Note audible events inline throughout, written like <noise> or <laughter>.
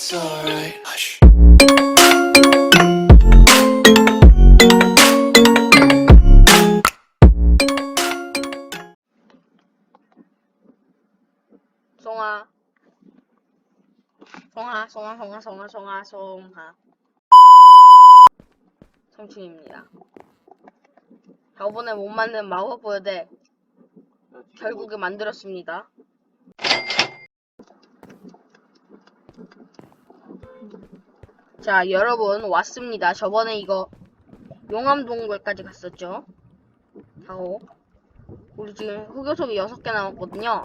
It's alright. Hush. 송아 송아 송아 송아 송아 송아 송아 성춘입니다 저번에 못 만든 마법 보여대 결국에 만들었습니다 자 여러분 왔습니다 저번에 이거 용암동굴까지 갔었죠 하고 우리 지금 흑요석이 6개 남았거든요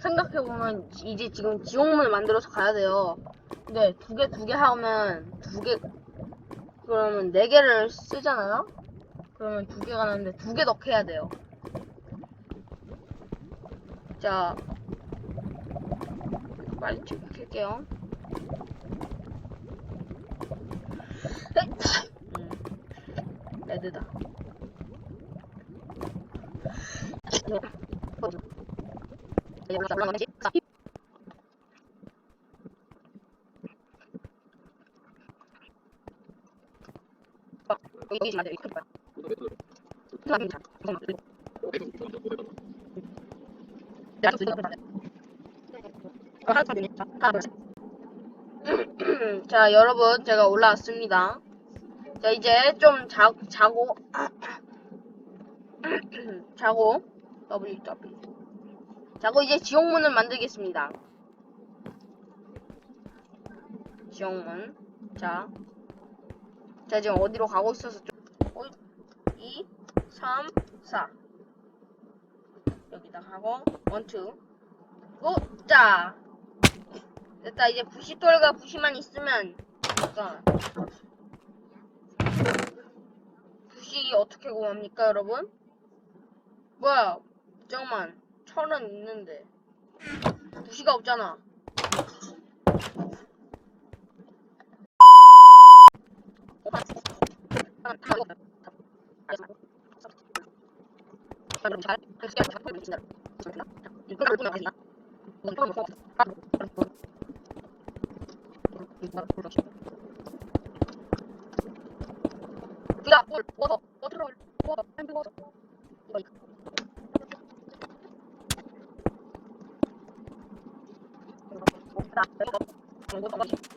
생각해보면 이제 지금 지옥문을 만들어서 가야 돼요. 근데 두 개 두 개 하면 두 개 그러면 네 개를 쓰잖아요. 그러면 두 개가 나는데 두 개 더 캐야 돼요. 자 빨리 좀 캘게요. 음, 레드다. 여기 있으면 안 돼. 이거 자, 여러분, 제가 올라왔습니다. 자, 이제 좀 자, 자고, <clears throat> 자고, W, W. 자고, 이제 지옥문을 만들겠습니다. 지옥문. 자. 자, 지금 어디로 가고 있어서 좀, 어, 2, 3, 4. 여기다 가고, 1, 2. 오, 자. 됐다, 이제 부시돌과 부시만 있으면, 됐다. 부시 어떻게 구합니까, 여러분? 뭐야, 잠깐만. 천원 있는데. 부시가 없잖아.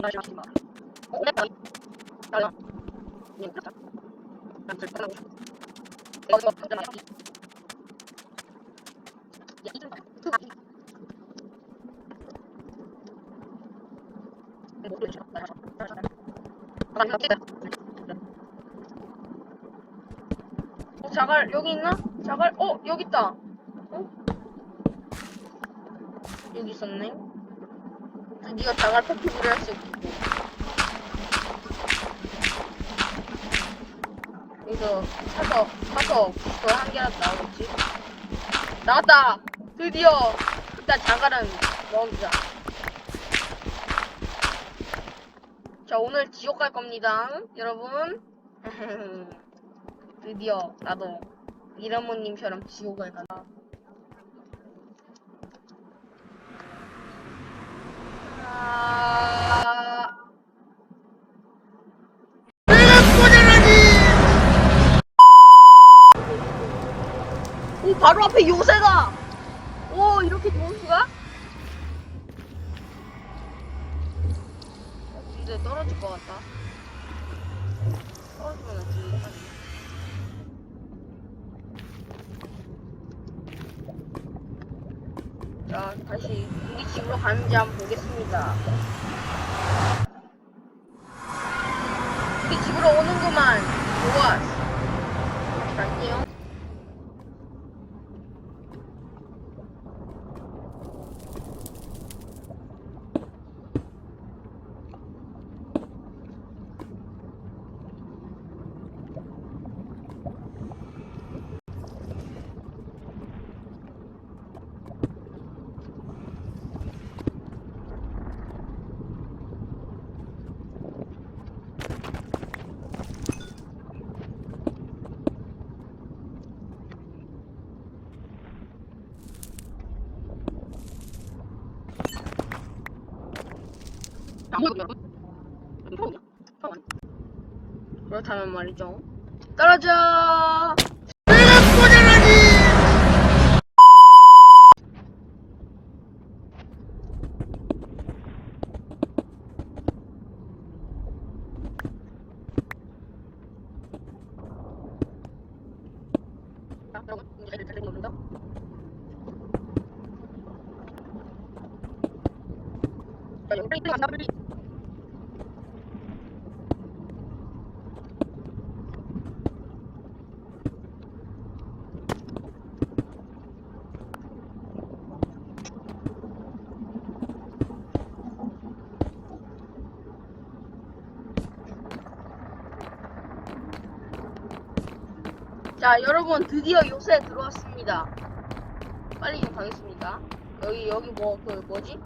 다시 마시마. 어. 내가 이좀 봐. 그 봐. 이거 못 들으셔. 나 마셔. 나 마셔. 나 이거 깨끗. 어, 자갈 여기 있나? 자갈? 어, 여기 있다. 어? 여기 있었네. 드디어 자갈 패키지를 할 수 있고. 여기서 사서 사서 그걸 한 개라도 나오겠지? 나왔다! 드디어! 일단 자갈은 먹이자. 자, 오늘 지옥 갈 겁니다. 여러분. <laughs> 드디어 나도 이라모님처럼 지옥을 간다. 아... 바로 앞에 요새다! 오, 이렇게 좋은 수가? 근데 떨어질 것 같다. 떨어지면 안 돼. 자, 다시 우리 집으로 가는지 한번 보겠습니다. 우리 집으로 오는구만. 좋아. 그렇다면 말이죠. 떨어져! 내가 여러분, 이제 애들 데리 자, 여러분 드디어 요새 들어왔습니다. 빨리 좀 가겠습니다. 여기 여기 뭐 그 뭐지?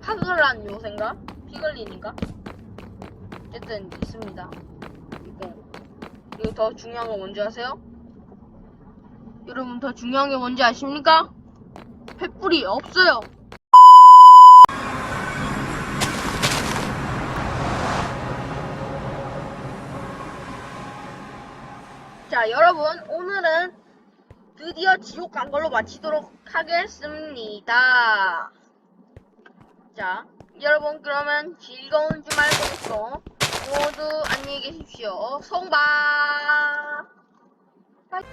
파글란 요새인가? 피글린인가? 어쨌든 있습니다. 이거 이거 더 중요한 건 뭔지 아세요? 여러분 더 중요한 게 뭔지 아십니까? 횃불이 없어요. 자, 여러분, 오늘은 드디어 지옥 간 걸로 마치도록 하겠습니다. 자, 여러분, 그러면 즐거운 주말 보내시고, 모두 안녕히 계십시오. 송바! 바이.